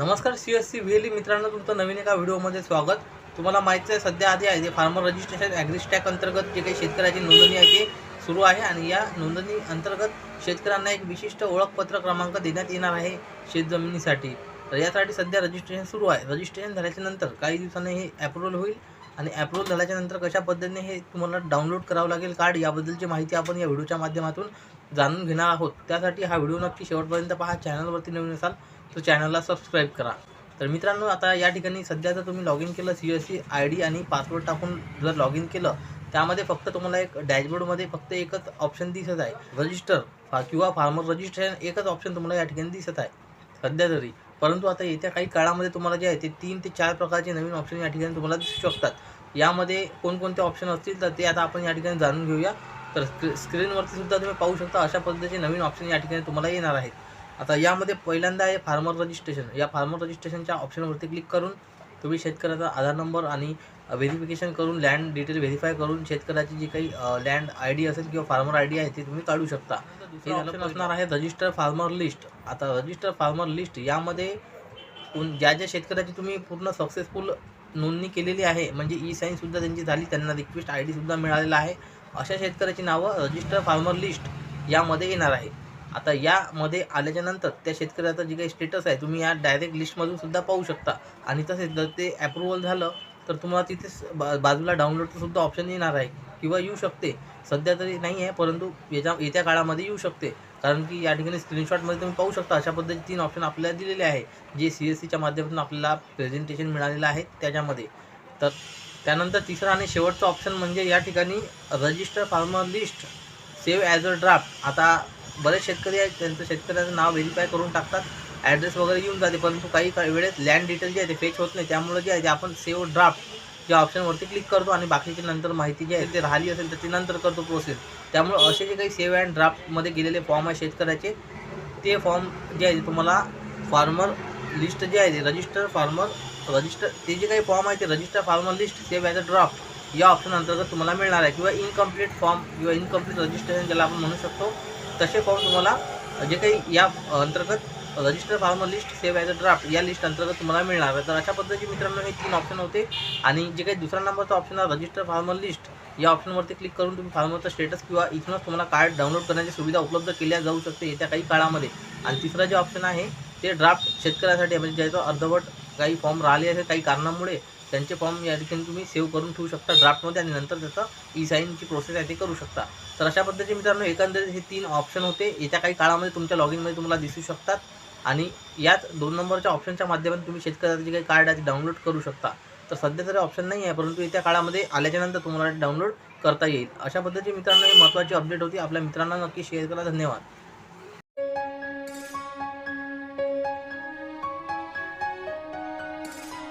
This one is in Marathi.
नमस्कार सी एस सी व्हीएली मित्रांनो तुमचं नवीन एका व्हिडिओमध्ये स्वागत. तुम्हाला माहिती आहे सध्या आधी आहे ते फार्मर रजिस्ट्रेशन ॲग्रिस्टॅक अंतर्गत जे काही शेतकऱ्याची नोंदणी आहे ते सुरू आहे आणि या नोंदणी अंतर्गत शेतकऱ्यांना एक विशिष्ट ओळखपत्र क्रमांक देण्यात येणार आहे शेतजमिनीसाठी. तर यासाठी सध्या रजिस्ट्रेशन सुरू आहे. रजिस्ट्रेशन झाल्याच्यानंतर काही दिवसांनी हे अप्रुव्हल होईल आणि अप्रुव्हल झाल्याच्यानंतर कशा पद्धतीने हे तुम्हाला डाउनलोड करावं लागेल कार्ड याबद्दलची माहिती आपण या व्हिडिओच्या माध्यमातून जाणून घेणार आहोत. त्यासाठी हा व्हिडिओ नक्की शेवटपर्यंत पहा. चॅनलवरती नवीन असाल तर चॅनलला सबस्क्राईब करा. तर मित्रांनो आता या ठिकाणी सध्या जर तुम्ही लॉग इन केलं C S C I D आणि पासवर्ड टाकून जर लॉग इन केलं त्यामध्ये फक्त तुम्हाला एक डॅशबोर्डमध्ये फक्त एकच ऑप्शन दिसत आहे. रजिस्टर फा किंवा फार्मर रजिस्ट्रेशन एकच ऑप्शन तुम्हाला या ठिकाणी दिसत आहे. सध्या तरी. परंतु आता येत्या काही काळामध्ये तुम्हाला जे आहे ते तीन ते चार प्रकारचे नवीन ऑप्शन या ठिकाणी तुम्हाला दिसू शकतात. यामध्ये कोणकोणते ऑप्शन असतील तर ते आता आपण या ठिकाणी जाणून घेऊया. तर स्क्री स्क्रीनवरती सुद्धा तुम्ही पाहू शकता अशा पद्धतीचे नवीन ऑप्शन या ठिकाणी तुम्हाला येणार आहेत. आता यामध्ये पहिल्यांदा आहे फार्मर रजिस्ट्रेशन या फार्मर रजिस्ट्रेशनच्या ऑप्शनवरती क्लिक करून तुम्ही शेतकऱ्याचा आधार नंबर आणि व्हेरिफिकेशन करून लँड डिटेल व्हेरीफाय करून शेतकऱ्याची जी काही लँड आय डी असेल किंवा फार्मर आय डी आहे ते तुम्ही काढू शकता. हे ऑप्शन असणार आहे रजिस्टर फार्मर लिस्ट आता रजिस्टर फार्मर लिस्ट यामध्ये कोण ज्या ज्या शेतकऱ्याची तुम्ही पूर्ण सक्सेसफुल नोंदणी केलेली आहे म्हणजे ई साईनसुद्धा त्यांची झाली त्यांना रिक्वेस्ट आय डीसुद्धा मिळालेला आहे. अशा शेतकऱ्याची नावं रजिस्टर फार्मर लिस्ट यामध्ये येणार आहे. आता यामध्ये आल्याच्यानंतर त्या शेतकऱ्याचा जे काही स्टेटस आहे तुम्ही या डायरेक्ट लिस्टमधून सुद्धा पाहू शकता. आणि तसेच जर ते अप्रुव्हल झालं तर तुम्हाला तिथेच बा बाजूला डाउनलोडचंसुद्धा ऑप्शन येणार आहे. किंवा येऊ शकते. सध्या तरी नाही आहे परंतु याच्या येत्या काळामध्ये येऊ शकते. कारण की या ठिकाणी स्क्रीनशॉटमध्ये तुम्ही पाहू शकता अशा पद्धतीचे तीन ऑप्शन आपल्याला दिलेले आहे. जे सी एस सीच्या माध्यमातून आपल्याला प्रेझेंटेशन मिळालेलं आहे त्याच्यामध्ये. तर त्यानंतर तिसरा आणि शेवटचा ऑप्शन म्हणजे या ठिकाणी register farmer list save as a draft आता बरेच शेतकरी आहेत त्यांचं शेतकऱ्याचं नाव व्हेरीफाय करून टाकतात. ॲड्रेस वगैरे येऊन जाते परंतु काही काही वेळेस लँड डिटेल जे आहे ते फेच होत नाही. त्यामुळे जे आहे ते आपण सेव्ह ड्राफ्ट या ऑप्शनवरती क्लिक करतो आणि बाकीची नंतर माहिती जी आहे ते राहिली असेल तर ती नंतर करतो प्रोसेस त्यामुळे असे जे काही सेव्ह अँड ड्राफ्टमध्ये गेलेले फॉर्म आहे शेतकऱ्याचे ते फॉर्म जे आहे तुम्हाला फार्मर लिस्ट जे आहे ते रजिस्टर फार्मर रजिस्टर ते जे काही फॉर्म आहे ते register farmer list save as a draft या ऑप्शन अंतर्गत तुम्हाला मिळणार आहे. किंवा इनकम्प्लीट फॉर्म किंवा इनकम्प्लीट रजिस्ट्रेशन ज्याला आपण म्हणू शकतो तसे फॉर्म तुम्हाला जे काही या अंतर्गत register farmer list save as a draft या लिस्ट अंतर्गत तुम्हाला मिळणार आहे. तर अशा पद्धतीचे मित्रांनो हे तीन ऑप्शन होते. आणि जे काही दुसरा नंबरचा ऑप्शन आहे रजिस्टर फार्मर लिस्ट या ऑप्शनवरती क्लिक करून तुम्ही फार्मरचा स्टेटस किंवा इथूनच तुम्हाला कार्ड डाउनलोड करण्याची सुविधा उपलब्ध केल्या जाऊ शकते येत्या काही काळामध्ये. आणि तिसरा जे ऑप्शन आहे ते ड्राफ्ट शेतकऱ्यासाठी म्हणजे ज्याचं अर्धवट काही फॉर्म राहिले असेल काही कारणामुळे त्यांचे फॉर्म या ठिकाणी तुम्ही सेव्ह करून ठेवू शकता ड्राफ्टमध्ये आणि नंतर त्याचं ई साईनची प्रोसेस आहे ते करू शकता. तर अशा पद्धतीचे मित्रांनो एकंदरीत हे तीन ऑप्शन होते. येत्या काही काळामध्ये तुमच्या लॉगिनमध्ये तुम्हाला दिसू शकतात. आणि याच दोन नंबरच्या ऑप्शनच्या माध्यमातून तुम्ही शेतकऱ्याचं जे काही कार्ड आहे ते डाउनलोड करू शकता. तर सध्या तरी ऑप्शन नाही आहे परंतु येत्या काळामध्ये आल्याच्यानंतर तुम्हाला डाउनलोड करता येईल. अशा पद्धतीने मित्रांनो ही महत्त्वाची अपडेट होती. आपल्या मित्रांना नक्की शेअर करा. धन्यवाद.